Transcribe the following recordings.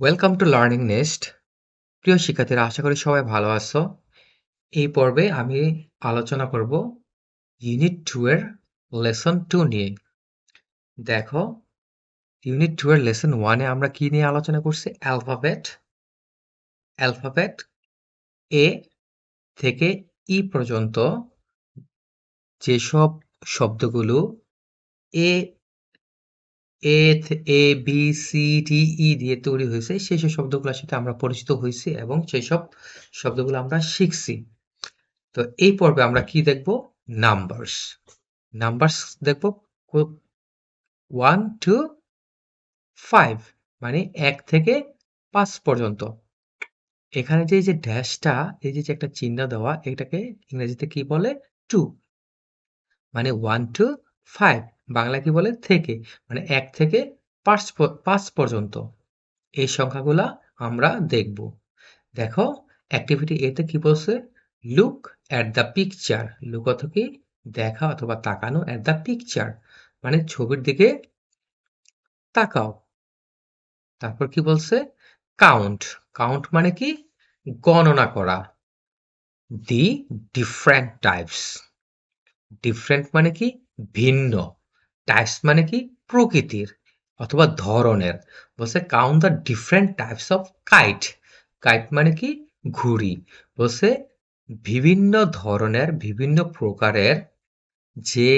Welcome to learning nest প্রিয় শিক্ষার্থীরা, আশা করি সবাই ভালো আছো। এই পর্বে আমি আলোচনা করব ইউনিট টু এর লেসন টু নিয়ে। দেখো ইউনিট টু এর লেসন ওয়ানে আমরা কি নিয়ে আলোচনা করছি? অ্যালফাবেট অ্যালফাবেট এ থেকে ই পর্যন্ত যেসব শব্দগুলো A A A, B, C, D, E দিয়ে তৈরি হয়েছে। সেই সব শব্দগুলোর সাথে আমরা পরিচিত হয়েছি এবং সেই সব শব্দগুলো আমরা শিখছি। তো এই পর্বে আমরা কি দেখব? নাম্বারস নাম্বারস দেখব ওয়ান টু ফাইভ মানে এক থেকে পাঁচ পর্যন্ত। এখানে যে যে ড্যাশটা, এই যে একটা চিহ্ন দেওয়া, এটাকে ইংরেজিতে কি বলে? টু মানে ওয়ান টু ফাইভ বাংলা কি বলে? থেকে। মানে এক থেকে পাঁচ পাঁচ পর্যন্ত। এই সংখ্যাগুলা আমরা দেখব। দেখো অ্যাক্টিভিটি এতে কি বলছে? Look at the picture look at কি? দেখা অথবা তাকানো অ্যাট দ্য পিকচার মানে ছবির দিকে তাকাও। তারপর কি বলছে? কাউন্ট কাউন্ট মানে কি? গণনা করা। দি ডিফারেন্ট টাইপস ডিফারেন্ট মানে কি? ভিন্ন। টাইপস মানে কি? প্রকৃতির অথবা ধরনের। বলছে count the different types of kite kite মানে কি? ঘুড়ি। বলছে, বিভিন্ন ধরনের, বিভিন্ন প্রকারের যে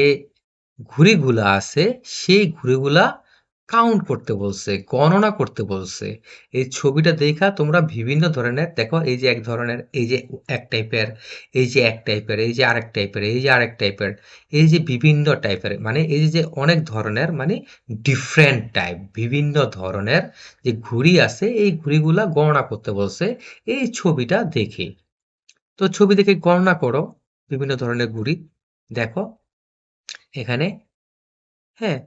ঘুড়িগুলা আছে, সেই ঘুড়িগুলা কাউন্ট করতে বলছে, গণনা করতে বলছে। এই ছবিটা দেখা তোমরা বিভিন্ন ধরনের, দেখো এই যে এক ধরনের, এই যে এক টাইপের এই যে এক টাইপের এই যে আরেক টাইপের এই যে আরেক টাইপের এই যে বিভিন্ন টাইপের মানে এই যে অনেক ধরনের মানে ডিফারেন্ট টাইপ বিভিন্ন ধরনের যে ঘুড়ি আছে, এই ঘুড়িগুলা গণনা করতে বলছে। এই ছবিটা দেখে, তো ছবি দেখে গণনা করো, বিভিন্ন ধরনের ঘুড়ি, দেখো, এখানে হ্যাঁ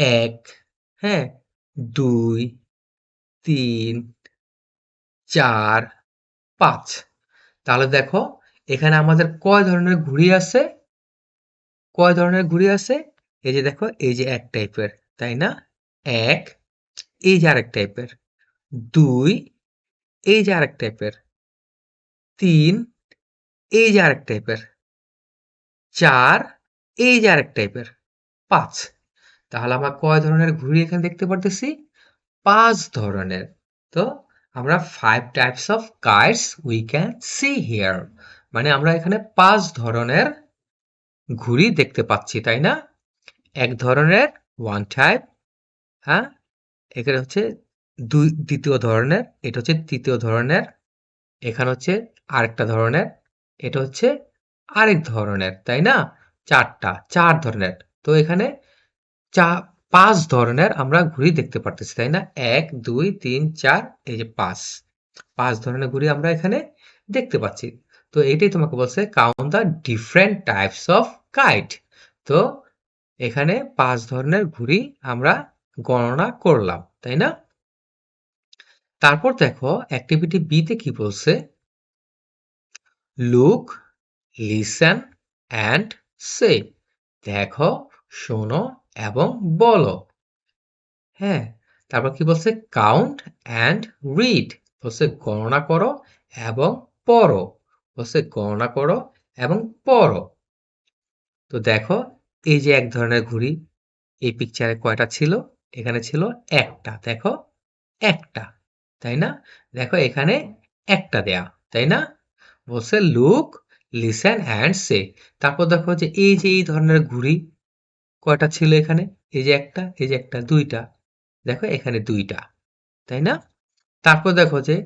এক হ্যাঁ? দুই, তিন, চার, পাঁচ। তাহলে দেখো, এখানে আমাদের কয় ধরনের ঘুড়ি আছে? কয় ধরনের ঘুড়ি আছে? এই যে দেখো, এই যে এক টাইপের, তাই না? এক, এই যে আরেক টাইপের। দুই, এই যে আরেক টাইপের। তিন, এই যে আরেক টাইপের। চার, এই যে আরেক টাইপের। পাঁচ। তাহলে আমরা কয় ধরনের ঘুড়ি এখানে দেখতে পারতেছি? পাঁচ ধরনের। তো আমরা five types of cards we can see here মানে আমরা এখানে পাঁচ ধরনের ঘুড়ি দেখতে পাচ্ছি, তাই না? এক ধরনের ওয়ান টাইপ হ্যাঁ? এখানে হচ্ছে দুই, দ্বিতীয় ধরনের, এটা হচ্ছে তৃতীয় ধরনের, এখানে হচ্ছে আরেকটা ধরনের, এটা হচ্ছে আরেক ধরনের, তাই না? চারটা, চার ধরনের। তো এখানে চা, পাঁচ ধরনের আমরা ঘুড়ি দেখতে পারতেছি, তাই না? এক, দুই, তিন, চার, এই যে পাঁচ। পাঁচ ধরনের ঘুড়ি আমরা এখানে দেখতে পাচ্ছি। তো এটাই তোমাকে বলছে count the different types of kite তো এখানে পাঁচ ধরনের ঘুড়ি আমরা গণনা করলাম, তাই না? তারপর দেখো অ্যাক্টিভিটি বিতে কি বলছে? লুক লিসেন অ্যান্ড সে দেখো, শোনো এবং বলো। হ্যাঁ তারপর কি বলছে? কাউন্ট অ্যান্ড রিড বলছে গণনা করো এবং পড়ো। বলছে গণনা করো এবং পড়ো। তো দেখো, এই যে এক ধরনের ঘুড়ি, এই পিকচারে কয়টা ছিল? এখানে ছিল একটা। দেখো, একটা, তাই না? দেখো, এখানে একটা দেয়া, তাই না? বলছে লুক লিসেন অ্যান্ড সে তারপর দেখো যে এই যে এই ধরনের ঘুড়ি কয়টা ছিল এখানে? এই যে একটা, এই যে একটা, দুইটা। দেখো, এখানে দুইটা, তাই না? তারপর দেখো যে,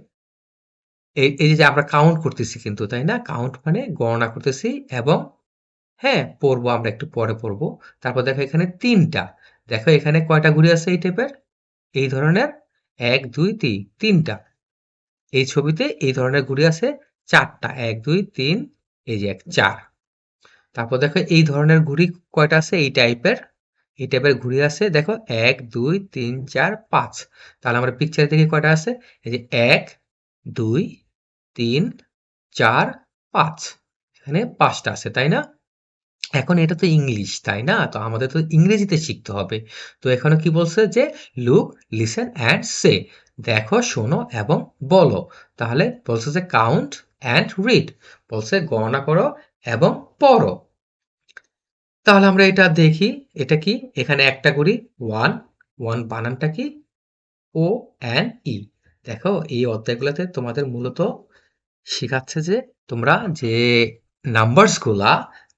এই যে আমরা কাউন্ট করতেছি কিন্তু, তাই না? কাউন্ট মানে গণনা করতেছি এবং হ্যাঁ পড়ব, আমরা একটু পরে পড়ব। তারপর দেখো এখানে তিনটা। দেখো এখানে কয়টা ঘুরে আছে এই টাইপের এই ধরনের এক, দুই, তিন, তিনটা। এই ছবিতে এই ধরনের ঘুরে আছে চারটা। এক, দুই, তিন, এই যে এক, চার। তারপর দেখো এই ধরনের ঘুড়ি কয়টা আছে? এই টাইপের এই টাইপের ঘুড়ি আছে, দেখো, এক, দুই, তিন, চার, পাঁচ। তাহলে আমরা পিকচার দেখি কয়টা আছে? এই যে এক, দুই, তিন, চার, পাঁচ। এখানে পাঁচটা আছে, তাই না? এখন এটা তো ইংলিশ, তাই না? তো আমাদের তো ইংরেজিতে শিখতে হবে। তো এখানে কি বলছে যে লুক লিসেন অ্যান্ড সে দেখো, শোনো এবং বলো। তাহলে বলছে যে কাউন্ট অ্যান্ড রিড বলছে, গণনা করো এবং পড়ো তাহলে আমরা এটা দেখি, এটা কি? এখানে একটা করি ওয়ান ওয়ান বানানটা কি? ও এন ই দেখো, এই অধ্যায়গুলোতে তোমাদের মূলত শেখাচ্ছে যে তোমরা যে নাম্বারসগুলা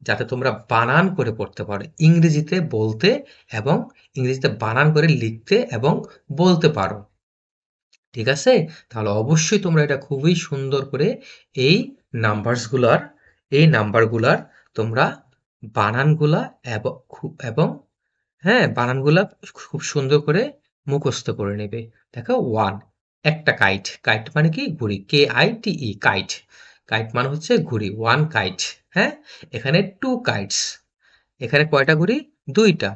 যাতে তোমরা বানান করে পড়তে পারো, ইংরেজিতে বলতে এবং ইংরেজিতে বানান করে লিখতে এবং বলতে পারো। ঠিক আছে? তাহলে অবশ্যই তোমরা এটা খুবই সুন্দর করে এই নাম্বারসগুলার এই নাম্বারগুলার তোমরা বানানগুলা এবং হ্যাঁ বানানগুলা খুব সুন্দর করে মুখস্থ করে নেবে। দেখো ওয়ান একটা কাইট কাইট মানে কি? ঘুড়ি K I T E kite kite মানে হচ্ছে ঘুড়ি ওয়ান কাইট হ্যাঁ? এখানে টু কাইটস এখানে কয়টা ঘুড়ি? দুইটা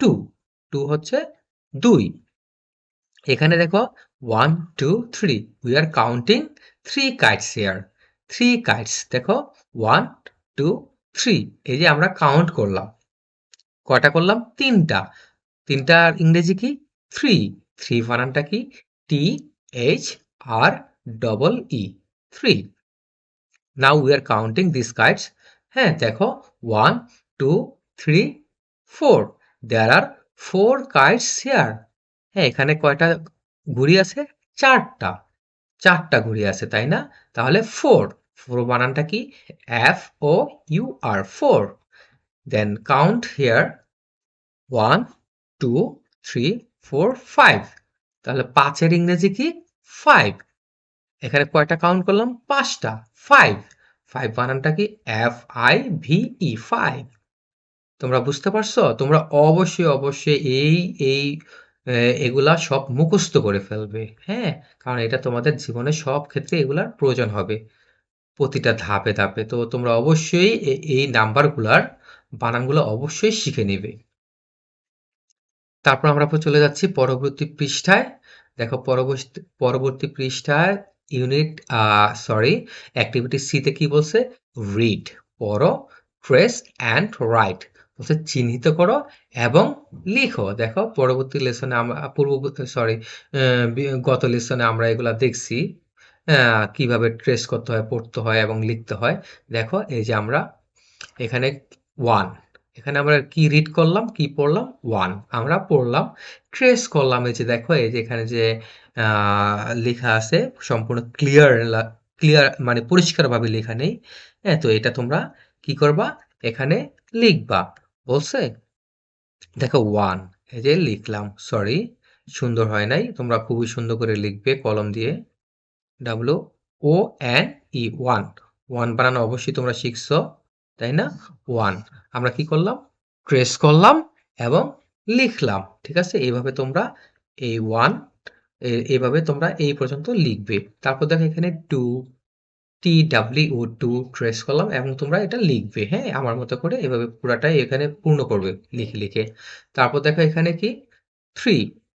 টু টু হচ্ছে দুই। এখানে দেখো one two three we are counting three kites here three kites দেখো ওয়ান টু থ্রি এই যে আমরা কাউন্ট করলাম। কয়টা করলাম? তিনটা। তিনটার ইংরেজি কি? থ্রি থ্রি বানানটা কি? T H R double E three now we are counting this kites হ্যাঁ দেখো one two three four there are four kites here হ্যাঁ এখানে কয়টা ঘুড়ি আছে? চারটা। চারটা ঘুড়ি আছে, তাই না? তাহলে ফোর ফোর বানানটা কি? F O U R four then count here one two three four five তাহলে পাঁচের ইংরেজি কি? ফাইভ এখানে কয়টা কাউন্ট করলাম? পাঁচটা ফাইভ ফাইভ বানানটা কি? F I V E five তোমরা বুঝতে পারছ? তোমরা অবশ্যই অবশ্যই এই এই এগুলা সব মুখস্থ করে ফেলবে। হ্যাঁ কারণ এটা তোমাদের জীবনে সব ক্ষেত্রে এগুলার প্রয়োজন হবে। প্রতিটা ধাপে ধাপে। তো তোমরা অবশ্যই এই নাম্বারগুলার বানানগুলো অবশ্যই শিখে নেবে। তারপর আমরা চলে যাচ্ছি পরবর্তী পৃষ্ঠায়। দেখো, পরবর্তী পরবর্তী পৃষ্ঠায় ইউনিট সরি অ্যাক্টিভিটি সিতে কি বলছে? রিড পড়ো ট্রেস অ্যান্ড রাইট বলছে চিহ্নিত করো এবং লিখো। দেখো, পরবর্তী লেসনে আমরা, পূর্ব সরি গত লেসনে আমরা এগুলা দেখছি কীভাবে ট্রেস করতে হয়, পড়তে হয় এবং লিখতে হয়। দেখো, এই যে আমরা এখানে ওয়ান এখানে আমরা কি রিড করলাম, কি পড়লাম? ওয়ান আমরা পড়লাম ট্রেস করলাম। এই যে দেখো, এই যে এখানে যে লেখা আছে, সম্পূর্ণ ক্লিয়ার ক্লিয়ার মানে পরিষ্কারভাবে লেখা নেই। হ্যাঁ তো এটা তোমরা কি করবা? এখানে লিখবা। বলছে? দেখো ওয়ান এই যে লিখলাম সরি সুন্দর হয় নাই, তোমরা খুবই সুন্দর করে লিখবে কলম দিয়ে W O N E one one বানানো অবশ্যই তোমরা শিখছো, তাই না? ওয়ান আমরা কি করলাম? ট্রেস করলাম এবং লিখলাম, ঠিক আছে? এইভাবে তোমরা এই ওয়ান এইভাবে তোমরা এই পর্যন্ত লিখবে। তারপর দেখো এখানে two T W two trace করলাম এবং তোমরা এটা লিখবে হ্যাঁ? আমার মতো করে এভাবে পুরাটাই এখানে পূর্ণ করবে, লিখে লিখে। তারপর দেখো এখানে কি? থ্রি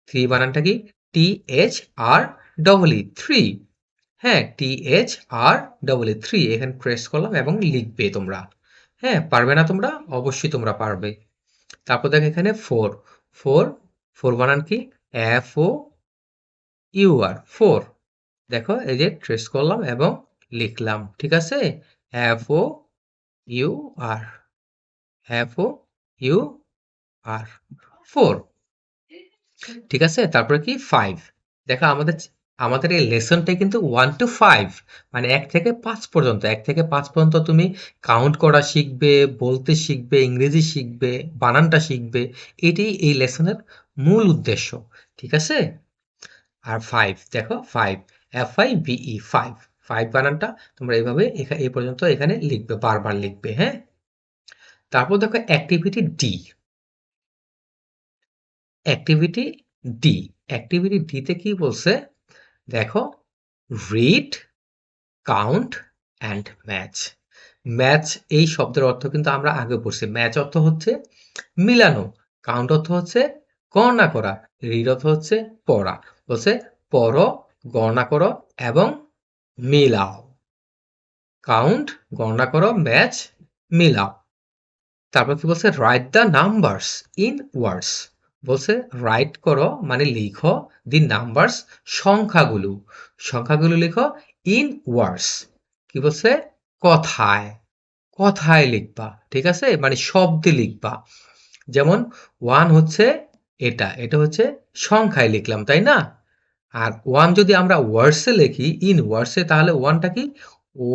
থ্রি বানানটা কি? T H R double E three হ্যাঁ T H R double three এখানে ট্রেস করলাম এবং লিখবে তোমরা। হ্যাঁ পারবে না তোমরা? অবশ্যই তোমরা পারবে। তারপর দেখো এখানে ফোর ফোর ফোর বানান কি? F O U R four দেখো, এই যে ট্রেস করলাম এবং লিখলাম, ঠিক আছে? F O U R F O U R four ঠিক আছে? তারপরে কি? ফাইভ দেখো, আমাদের আমাদের এই লেসনটাই কিন্তু ওয়ান টু ফাইভ মানে এক থেকে পাঁচ পর্যন্ত, এক থেকে পাঁচ পর্যন্ত তুমি কাউন্ট করা শিখবে, বলতে শিখবে, ইংরেজি শিখবে, বানানটা শিখবে এটি এই লেসনের মূল উদ্দেশ্য, ঠিক আছে? আর ফাইভ দেখো five F I V E five five বানানটা তোমরা এইভাবে এখানে এই পর্যন্ত এখানে লিখবে, বারবার লিখবে হ্যাঁ? তারপর দেখো activity D activity D activity ডিতে কি বলছে? দেখো read count and match match এই শব্দের অর্থ কিন্তু আমরা আগে পড়ছি। ম্যাচ অর্থ হচ্ছে মিলানো। কাউন্ট অর্থ হচ্ছে গণনা করা। রিড অর্থ হচ্ছে পড়া। বলছে পড়ো, গণনা করো এবং মিলাও। কাউন্ট, গণনা করো, ম্যাচ, মিলাও। তারপর কি বলছে? Write the numbers in words বলছে রাইট করো মানে লিখো দি নাম্বারস সংখ্যাগুলো। সংখ্যাগুলো লিখো ইন ওয়ার্ডস কি বলছে? কথায়। কথায় লিখবা, ঠিক আছে? মানে শব্দে লিখবা। যেমন ওয়ান হচ্ছে এটা এটা হচ্ছে সংখ্যায় লিখলাম, তাই না? আর ওয়ান যদি আমরা ওয়ার্ডসে লিখি ইন ওয়ার্ডসে তাহলে ওয়ানটা কি? ও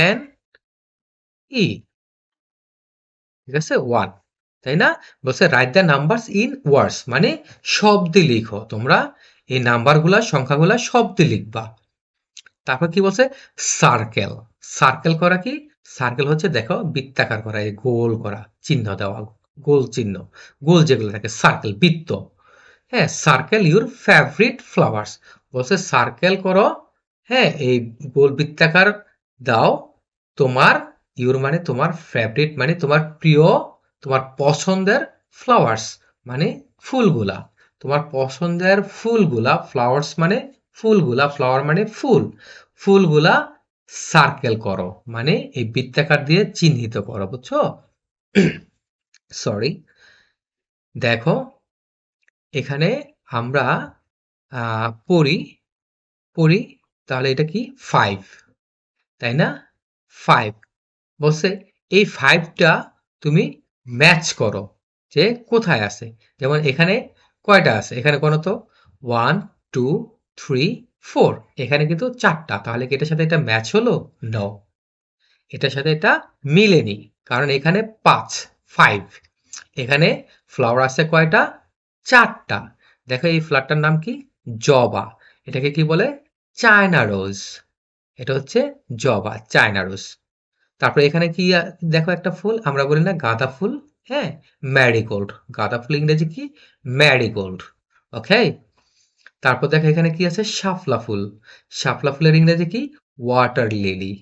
এন ই ঠিক আছে? ওয়ান তাই না? বলছে write the numbers in words মানে শব্দে লিখো। তোমরা এই নাম্বারগুলা সংখ্যাগুলা শব্দে লিখবা। তারপর কি বলছে? সার্কেল সার্কেল করা কি? সার্কেল হচ্ছে, দেখো, বৃত্তাকার করা, এই গোল করা, চিহ্ন দেওয়া, গোল চিহ্ন। গোল যেগুলো থাকে সার্কেল বৃত্ত। হ্যাঁ সার্কেল ইউর ফেভারিট ফ্লাওয়ার্স বলছে সার্কেল করো হ্যাঁ এই গোল বৃত্তাকার দাও। তোমার ইউর মানে তোমার ফেভারিট মানে তোমার প্রিয়, তোমার পছন্দের ফ্লাওয়ার্স মানে ফুলগুলা। তোমার পছন্দের ফুলগুলা ফ্লাওয়ার্স মানে ফুলগুলা ফ্লাওয়ার মানে ফুল। ফুলগুলা সার্কেল করো মানে এই বৃত্তাকার দিয়ে চিহ্নিত করো, বুঝছ? সরি দেখো এখানে আমরা পড়ি পড়ি, তাহলে এটা কি? ফাইভ তাই না? ফাইভ বলছে এই ফাইভটা তুমি ম্যাচ করো যে কোথায় আছে। যেমন এখানে কয়টা আছে? এখানে কোনো তো? ওয়ান টু থ্রি ফোর এখানে কিন্তু চারটা। তাহলে কি এটার সাথে এটা ম্যাচ হলো? ন এটার সাথে এটা মিলেনি। কারণ এখানে পাঁচ ফাইভ এখানে ফ্লাওয়ার আছে কয়টা? চারটা। দেখো এই ফ্লাওয়ারটার নাম কি? জবা। এটাকে কি বলে? China rose. এটা হচ্ছে জবা, চায়না রোজ। তারপরে এখানে কি দেখো একটা ফুল, আমরা বলি না গাঁদা ফুল হ্যাঁ? ম্যারিগোল্ড গাঁদা ফুল ইংরেজি কি? ম্যারিগোল্ড ওকে তারপর দেখো এখানে কি আছে? শাপলা ফুল। শাপলা ফুলের ইংরেজি কি? ওয়াটার লিলি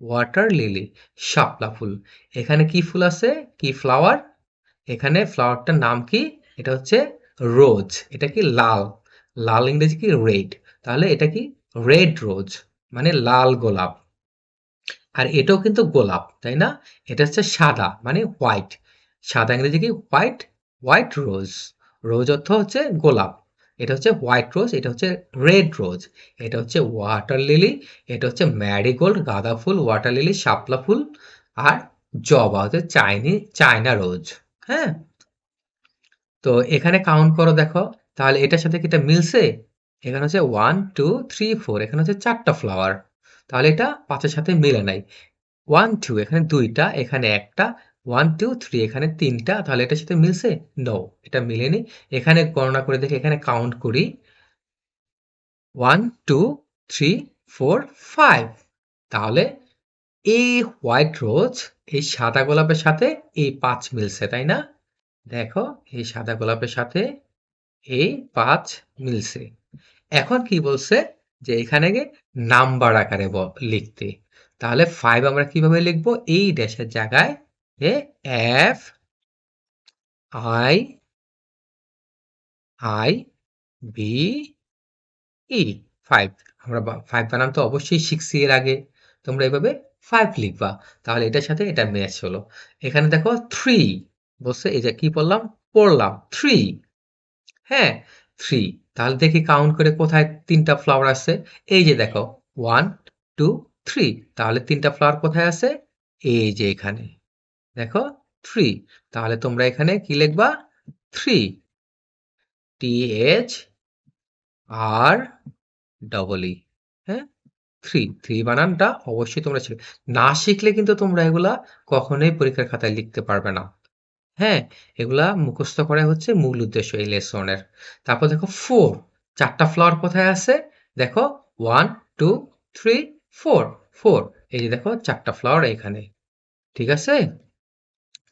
ওয়াটার লিলি শাপলা ফুল। এখানে কি ফুল আছে? কি ফ্লাওয়ার এখানে ফ্লাওয়ারটার নাম কি? এটা হচ্ছে রোজ, এটা কি লাল? লাল ইংরেজি কি রেড? তাহলে এটা কি রেড রোজ মানে লাল গোলাপ। আর এটাও কিন্তু গোলাপ, তাই না? এটা হচ্ছে সাদা মানে হোয়াইট। সাদা ইংরেজি কি? White white rose. রোজ অর্থ হচ্ছে গোলাপ। এটা হচ্ছে হোয়াইট রোজ, এটা হচ্ছে রেড রোজ। এটা হচ্ছে ওয়াটার লিলি, এটা হচ্ছে ম্যারিগোল্ড, গাঁদা ফুল, ওয়াটার লিলি, শাপলা ফুল, আর জবা, হচ্ছে চাইনি, চায়না রোজ। হ্যাঁ? তো এখানে কাউন্ট করো দেখো, তাহলে এটার সাথে কি এটা মিলছে? এখানে হচ্ছে ওয়ান টু থ্রি ফোর এখানে হচ্ছে চারটা ফ্লাওয়ার তাহলে এটা পাঁচের সাথে মিলে নাই। ওয়ান টু এখানে দুইটা, এখানে একটা ওয়ান টু থ্রি এখানে তিনটা, তাহলে এটার সাথে মিলছে? নো এটা মিলেনি। এখানে গণনা করে দেখে এখানে কাউন্ট করি। One two three four five তাহলে এই হোয়াইট রোজ এই সাদা গোলাপের সাথে এই পাঁচ মিলছে, তাই না? দেখো এই সাদা গোলাপের সাথে এই পাঁচ মিলছে। এখন কি বলছে? যে এখানে নাম্বার আকারে লিখতে। তাহলে ফাইভ আমরা কীভাবে লিখব? এই ড্যাশের জায়গায় A F I I V E five আমরা ফাইভ বানান তো অবশ্যই শিখছি এর আগে। তোমরা এভাবে ফাইভ লিখবা। তাহলে এটার সাথে এটা ম্যাচ হলো। এখানে দেখো থ্রি বলছে এই যে কি বললাম পড়লাম থ্রি হ্যাঁ থ্রি তাহলে দেখি কাউন্ট করে কোথায় তিনটা ফ্লাওয়ার আছে। এই যে দেখো ওয়ান টু থ্রি তাহলে তিনটা ফ্লাওয়ার কোথায় আছে? এই যে এখানে। দেখো থ্রি তাহলে তোমরা এখানে কি লিখবা? Three T H R double E হ্যাঁ থ্রি থ্রি বানানটা অবশ্যই তোমরা না শিখলে কিন্তু তোমরা এগুলা কখনোই পরীক্ষার খাতায় লিখতে পারবে না। হ্যাঁ এগুলা মুখস্থ করা হচ্ছে মূল উদ্দেশ্য এই লেসনের। তারপর দেখো ফোর চারটা ফ্লাওয়ার কোথায় আছে? দেখো one two three four four এই যে দেখো চারটা ফ্লাওয়ার এখানে। ঠিক আছে?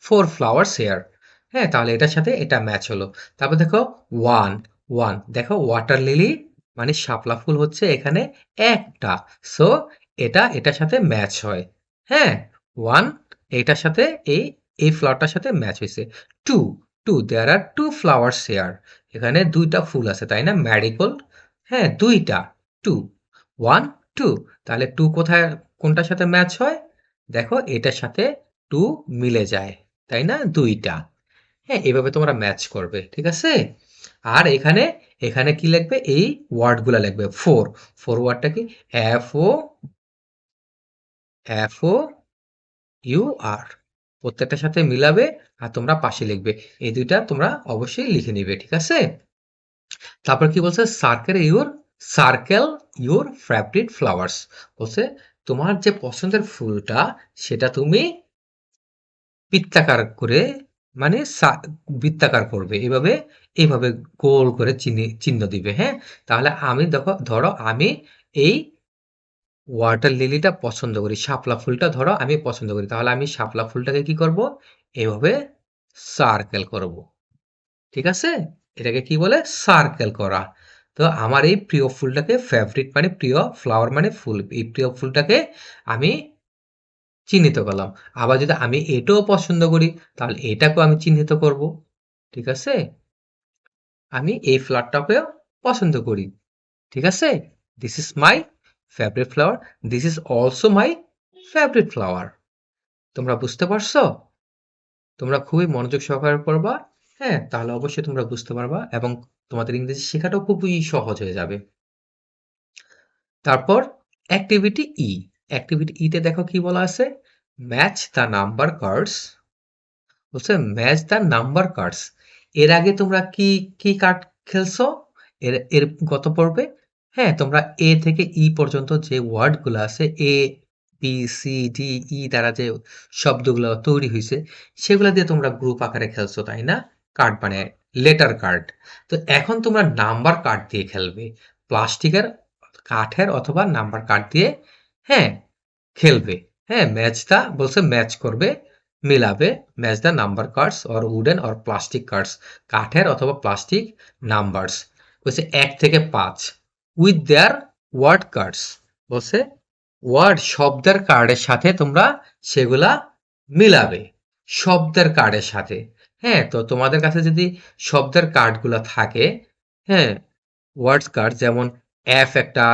ফোর ফ্লাওয়ার্স হেয়ার হ্যাঁ তাহলে এটার সাথে এটা ম্যাচ হলো। তারপর দেখো ওয়ান ওয়ান দেখো ওয়াটার লিলি মানে শাপলা ফুল হচ্ছে এখানে একটা। সো এটা, এটার সাথে ম্যাচ হয়। হ্যাঁ ওয়ান এটার সাথে এই এই ফ্লাওয়ারটার সাথে ম্যাচ হয়েছে। Two two there are two flowers here এখানে দুইটা ফুল আছে, তাই না? ম্যারিগোল্ড হ্যাঁ দুইটা। টু ওয়ান টু তাহলে টু কোথায়, কোনটার সাথে ম্যাচ হয়? দেখো, এটার সাথে টু মিলে যায়, তাই না? দুইটা। হ্যাঁ এভাবে তোমরা ম্যাচ করবে, ঠিক আছে? আর এখানে এখানে কি লিখবে? এই ওয়ার্ডগুলো লিখবে ফোর ফোর ওয়ার্ডটা কি? F O F O U R প্রত্যেকটার সাথে মিলাবে আর তোমরা পাশে লিখবে। এই দুইটা তোমরা অবশ্যই লিখে নিবে, ঠিক আছে? তারপর কি বলছে? Circle your circle your favourite flowers বলছে, তোমার যে পছন্দের ফুলটা, সেটা তুমি বৃত্তাকার করে মানে বৃত্তাকার করবে। এভাবে এইভাবে গোল করে চিহ্ন চিহ্ন দিবে হ্যাঁ? তাহলে আমি দেখো, ধরো আমি এই ওয়াটার লিলিটা পছন্দ করি। শাপলা ফুলটা ধরো, আমি পছন্দ করি। তাহলে আমি শাপলা ফুলটাকে কি করব? এভাবে সার্কেল করব। ঠিক আছে? এটাকে কি বলে? সার্কেল করা। তো আমার এই প্রিয় ফুলটাকে ফেভারিট মানে প্রিয় ফ্লাওয়ার মানে ফুল, এই প্রিয় ফুলটাকে আমি চিহ্নিত করলাম। আবার যদি আমি এটাও পছন্দ করি, তাহলে এটাকেও আমি চিহ্নিত করব। ঠিক আছে? আমি এই ফ্লাওয়ারটাকেও পছন্দ করি। ঠিক আছে? This is my favourite flower this is also my favourite flower তোমরা বুঝতে পারছ? তোমরা খুবই মনোযোগ সহকারে পড়বা। হ্যাঁ তাহলে অবশ্যই তোমরা বুঝতে পারবা এবং তোমাদের ইংরেজি শেখাটাও খুবই সহজ হয়ে যাবে। তারপর অ্যাক্টিভিটি ই অ্যাক্টিভিটি ইতে দেখো কি বলা আছে? ম্যাচ দ্য নাম্বার কার্ডস বলছে ম্যাচ দ্য নাম্বার কার্ডস এর আগে তোমরা কি কি কার্ড খেলছো? এর এর গত পর্বে হ্যাঁ তোমরা এ থেকে ই পর্যন্ত যে ওয়ার্ডগুলো আছে A B C D E দ্বারা যে শব্দগুলো তৈরি হয়েছে, সেগুলো দিয়ে তোমরা গ্রুপ আকারে খেলছো, তাই না? কার্ড মানে লেটার কার্ড তো এখন তোমরা নাম্বার কার্ড দিয়ে খেলবে। প্লাস্টিকের কাঠের অথবা নাম্বার কার্ড দিয়ে হ্যাঁ খেলবে। হ্যাঁ ম্যাচটা বলছে ম্যাচ করবে, মিলাবে। Match the number cards or wooden or plastic cards কাঠের অথবা প্লাস্টিক নাম্বারস বলছে এক থেকে পাঁচ। উইথ দেয়ার ওয়ার্ড কার্ডস বলছে ওয়ার্ড শব্দের কার্ডের সাথে তোমরা সেগুলা মিলাবে, শব্দের কার্ডের সাথে। হ্যাঁ তো তোমাদের কাছে যদি শব্দের কার্ডগুলো থাকে হ্যাঁ ওয়ার্ডস কার্ড যেমন এফ একটা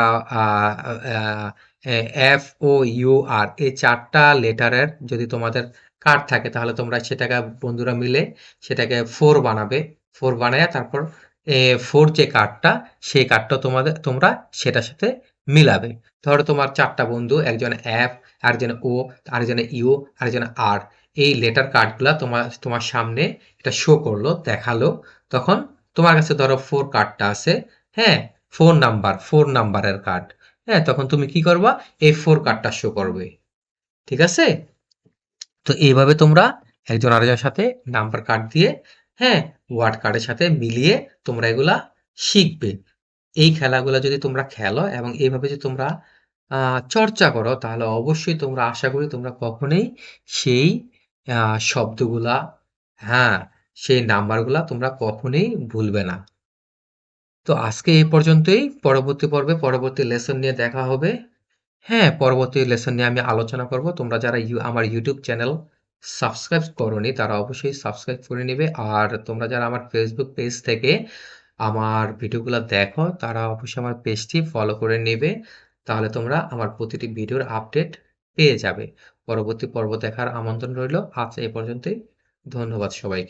এফ ও ইউ আর এই চারটা লেটারের যদি তোমাদের কার্ড থাকে, তাহলে তোমরা সেটাকে বন্ধুরা মিলে সেটাকে ফোর বানাবে। ফোর বানায় তারপর ফোর যে কার্ডটা সেই কার্ডটা তোমাদের, তোমরা সেটার সাথে মিলাবে। ধরো তোমার চারটা বন্ধু, একজন এফ আরেকজন ও আরেকজন ইউ আরেকজন আর এই লেটার কার্ডগুলা তোমার তোমার সামনে এটা শো করল, দেখাল, তখন তোমার কাছে ধরো ফোর কার্ডটা আছে হ্যাঁ ফোর নাম্বার ফোর নাম্বারের কার্ড হ্যাঁ তখন তুমি কি করবা? এই ফোর কার্ডটা শো করবে। ঠিক আছে? তো এইভাবে তোমরা একজন আরেকজনের সাথে নাম্বার কার্ড দিয়ে হ্যাঁ ওয়ার্ড কার্ডের সাথে মিলিয়ে তোমরা এগুলা শিখবে। এই খেলাগুলো যদি তোমরা খেলো এবং এইভাবে যদি তোমরা চর্চা করো, তাহলে অবশ্যই তোমরা, আশা করি তোমরা কখনোই সেই শব্দগুলা হ্যাঁ সেই নাম্বারগুলা তোমরা কখনোই ভুলবে না। তো আজকে এই পর্যন্তই। পরবর্তী পর্বে, পরবর্তী লেসন নিয়ে দেখা হবে। হ্যাঁ পরবর্তী লেসন নিয়ে আমি আলোচনা করব। তোমরা যারা আমার ইউটিউব চ্যানেল সাবস্ক্রাইব করনি, তারা অবশ্যই সাবস্ক্রাইব করে নেবে। আর তোমরা যারা আমার ফেসবুক পেজ থেকে আমার ভিডিওগুলো দেখো, তারা অবশ্যই আমার পেজটি ফলো করে নেবে। তাহলে তোমরা আমার প্রতিটি ভিডিওর আপডেট পেয়ে যাবে। পরবর্তী পর্ব দেখার আমন্ত্রণ রইল। আজ এই পর্যন্তই। ধন্যবাদ সবাইকে।